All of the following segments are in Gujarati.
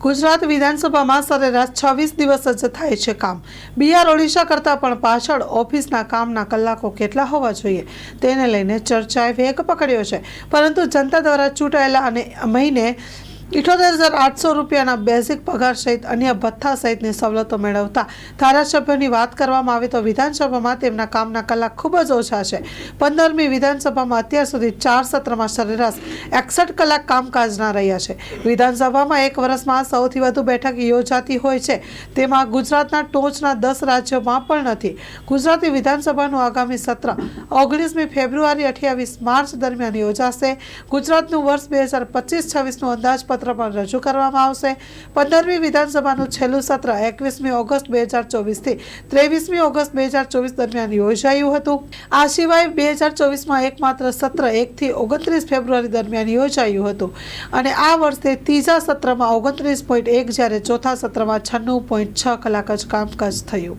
ગુજરાત વિધાનસભામાં સરેરાશ છવ્વીસ દિવસ જ થાય છે કામ. બિહાર, ઓડિશા કરતાં પણ પાછળ ઓફિસના કામના કલાકો કેટલા હોવા જોઈએ તેને લઈને ચર્ચાએ વેગ પકડ્યો છે. પરંતુ જનતા દ્વારા ચૂંટાયેલા અને મહિને ઇઠોતેર હજાર આઠસો રૂપિયાના બેઝિક પગાર સહિત અન્ય ભથ્થા સહિતની સવલતો મેળવતા ધારાસભ્યોની વાત કરવામાં આવે તો વિધાનસભામાં તેમના કામના કલાક ખૂબ જ ઓછા છે. પંદરમી વિધાનસભામાં અત્યાર સુધી ચાર સત્રમાં સરેરાશ એકસઠ કલાક કામકાજના રહ્યા છે. વિધાનસભામાં એક વર્ષમાં સૌથી વધુ બેઠક યોજાતી હોય છે. તેમાં ગુજરાતના ટોચના દસ રાજ્યોમાં પણ નથી. ગુજરાતી વિધાનસભાનું આગામી સત્ર ઓગણીસમી ફેબ્રુઆરી અઠ્યાવીસ માર્ચ દરમિયાન યોજાશે. ગુજરાતનું વર્ષ બે હજાર પચીસ છવ્વીસનું અંદાજપત્ર પણ રજૂ કરવામાં આવશે. પંદરમી વિધાનસભાનું છેલ્લું સત્ર એકવીસમી ઓગસ્ટ બે હજાર ચોવીસથી ત્રેવીસમી ઓગસ્ટ બે હજાર ચોવીસ દરમિયાન યોજાયું હતું. આ સિવાય બે હજાર ચોવીસમાં એકમાત્ર સત્ર એકથી ઓગણત્રીસ ફેબ્રુઆરી દરમિયાન યોજાયું હતું. અને આ વર્ષે ત્રીજા સત્રમાં ઓગણત્રીસ પોઈન્ટ એક જ્યારે ચોથા સત્રમાં છન્નું પોઈન્ટ છ કલાક જ કામકાજ થયું.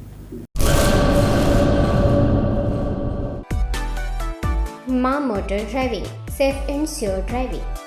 મા motor driving, safe and sure driving.